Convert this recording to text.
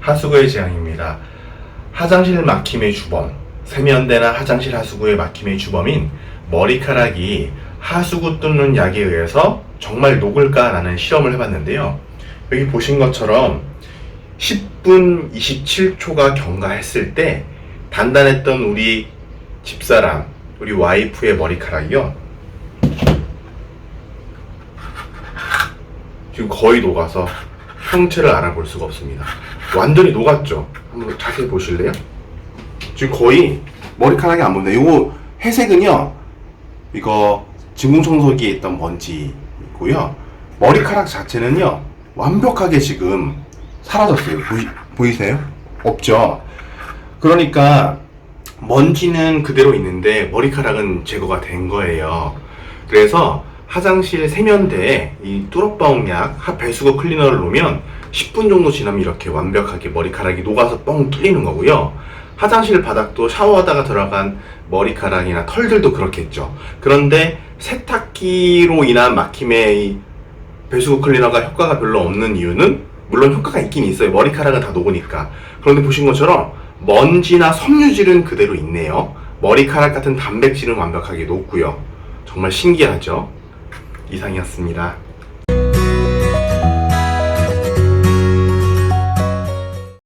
하수구의 재앙입니다. 화장실 막힘의 주범, 세면대나 화장실 하수구의 막힘의 주범인 머리카락이 하수구 뚫는 약에 의해서 정말 녹을까라는 실험을 해봤는데요. 여기 보신 것처럼 10분 27초가 경과했을 때 단단했던 우리 집사람, 우리 와이프의 머리카락이요. 지금 거의 녹아서 형체를 알아볼 수가 없습니다. 완전히 녹았죠? 한번 자세히 보실래요? 지금 거의 머리카락이 안 보이네. 이거 회색은요, 이거 진공청소기에 있던 먼지고요. 머리카락 자체는요, 완벽하게 지금 사라졌어요. 보이, 보이세요? 없죠? 그러니까 먼지는 그대로 있는데 머리카락은 제거가 된 거예요. 그래서 화장실 세면대에 이 뚜럭바움약 하 배수거 클리너를 놓으면 10분 정도 지나면 이렇게 완벽하게 머리카락이 녹아서 뻥 뚫리는 거고요. 화장실 바닥도 샤워하다가 들어간 머리카락이나 털들도 그렇겠죠. 그런데 세탁기로 인한 막힘의 이 배수구 클리너가 효과가 별로 없는 이유는 물론 효과가 있긴 있어요. 머리카락은 다 녹으니까. 그런데 보신 것처럼 먼지나 섬유질은 그대로 있네요. 머리카락 같은 단백질은 완벽하게 녹고요. 정말 신기하죠? 이상이었습니다.